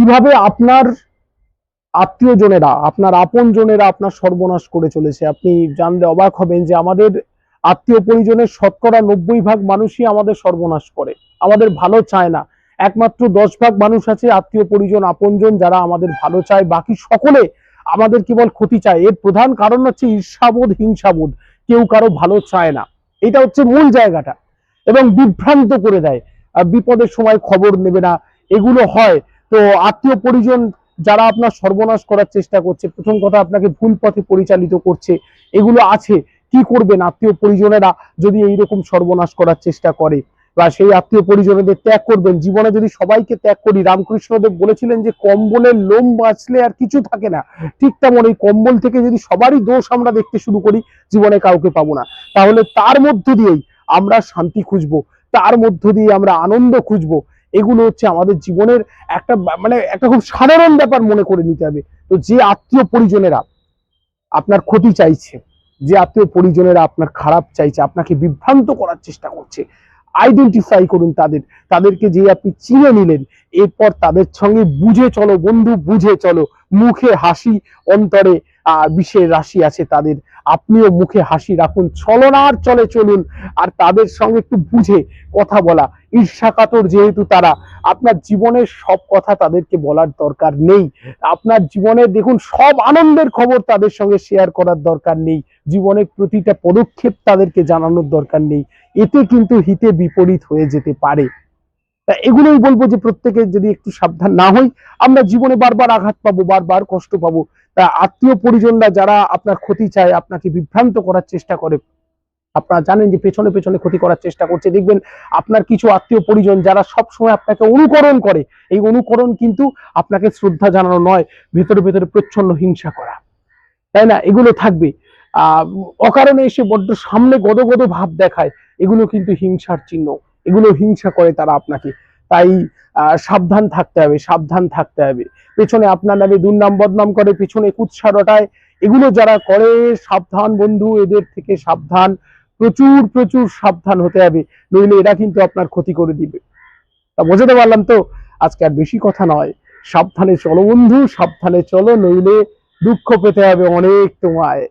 কীভাবে আপনার আত্মীয় জনেরা আপনার আপন জনেরা আপনার সর্বনাশ করে চলেছে? আপনি জানলে অবাক হবেন যে আমাদের আত্মীয় পরিজনের শতকরা নব্বই ভাগ মানুষই আমাদের সর্বনাশ করে। আমাদের ভালো চায় না। একমাত্র দশ ভাগ মানুষ আছে আত্মীয় পরিজন আপনজন যারা আমাদের ভালো চায়। বাকি সকলে আমাদের কেবল ক্ষতি চায়। এর প্রধান কারণ হচ্ছে ঈর্ষাবোধ, হিংসাবোধ। কেউ কারও ভালো চায় না। এটা হচ্ছে মূল জায়গাটা। এবং বিভ্রান্ত করে দেয়। বিপদের সময় খবর নেবে না। এগুলো হয় তো আত্মীয় পরিজন যারা আপনার সর্বনাশ করার চেষ্টা করছে, প্রথম কথা আপনাকে ভুল পথে পরিচালিত করছে, এগুলো আছে, কি করবেন? আত্মীয় পরিজনেরা যদি এইরকম সর্বনাশ করার চেষ্টা করে বা সেই আত্মীয় পরিজনদের ত্যাগ করবেন, জীবনে যদি সবাইকে ত্যাগ করি, রামকৃষ্ণদেব বলেছিলেন যে কম্বলের লোম বাঁচলে আর কিছু থাকে না। ঠিক তেমন এই কম্বল থেকে যদি সবারই দোষ আমরা দেখতে শুরু করি, জীবনে কাউকে পাবো না। তাহলে তার মধ্য দিয়েই আমরা শান্তি খুঁজবো, তার মধ্য দিয়ে আমরা আনন্দ খুঁজবো। এগুলো হচ্ছে আমাদের জীবনের একটা মানে একটা খুব সাধারণ ব্যাপার মনে করে নিতে হবে। তো যে আত্মীয় পরিজনেরা আপনার ক্ষতি চাইছে, যে আত্মীয় পরিজনেরা আপনার খারাপ চাইছে, আপনাকে বিভ্রান্ত করার চেষ্টা করছে আইডেন্টিফাই করুন তাদের। তাদেরকে যে আপনি চিনে নিলেন, এরপর তাদের সঙ্গে বুঝে চলো, বন্ধু, বুঝে চলো, মুখে হাসি, অন্তরে বিষের রাশি আছে তাদের। আপনিও মুখে হাসি রাখুন ছলনার চলে চলুন, আর তাদের সঙ্গে একটু বুঝে কথা বলা। ঈর্ষাকাতর যেহেতু তারা, আপনার জীবনের সব কথা তাদেরকে বলার দরকার নেই। আপনার জীবনে দেখুন, সব আনন্দের খবর তাদের সঙ্গে শেয়ার করার দরকার নেই। জীবনের প্রতিটা পদক্ষেপ তাদেরকে জানানোর দরকার নেই। এতে কিন্তু হিতে বিপরীত হয়ে যেতে পারে। তা এগুলোই বলব যে প্রত্যেকে যদি একটু সাবধান না হই, আমরা জীবনে বারবার আঘাত পাবো, বারবার কষ্ট পাবো। আত্মীয় পরিজনরা যারা আপনার ক্ষতি চায়, আপনাকে বিভ্রান্ত করার চেষ্টা করে, আপনারা জানেন যে পেছনে পেছনে ক্ষতি করার চেষ্টা করছে। দেখবেন আপনার কিছু আত্মীয় পরিজন যারা সব সময় আপনাকে অনুকরণ করে, এই অনুকরণ কিন্তু আপনাকে শ্রদ্ধা জানানো নয়, ভেতরে ভেতরে প্রচ্ছন্ন হিংসা করা। তাই না? এগুলো থাকবে। আহ, অকারণে এসে বড্ড সামনে গদগদ ভাব দেখায়, এগুলো কিন্তু হিংসার চিহ্ন। এগুলো হিংসা করে তারা আপনাকে। তাই সাবধান থাকতে হবে, সাবধান থাকতে হবে। পেছনে আপনার নামে দুর্নাম বদনাম করে, পেছনে কুৎসা রটায়, এগুলো যারা করে, সাবধান বন্ধু, এদের থেকে সাবধান, প্রচুর প্রচুর সাবধান হতে হবে, নইলে এরা কিন্তু আপনার ক্ষতি করে দিবে। তা বোঝাতে পারলাম তো? আজকে আর বেশি কথা নয়। সাবধানে চলো বন্ধু, সাবধানে চলো, নইলে দুঃখ পেতে হবে অনেক তোমায়।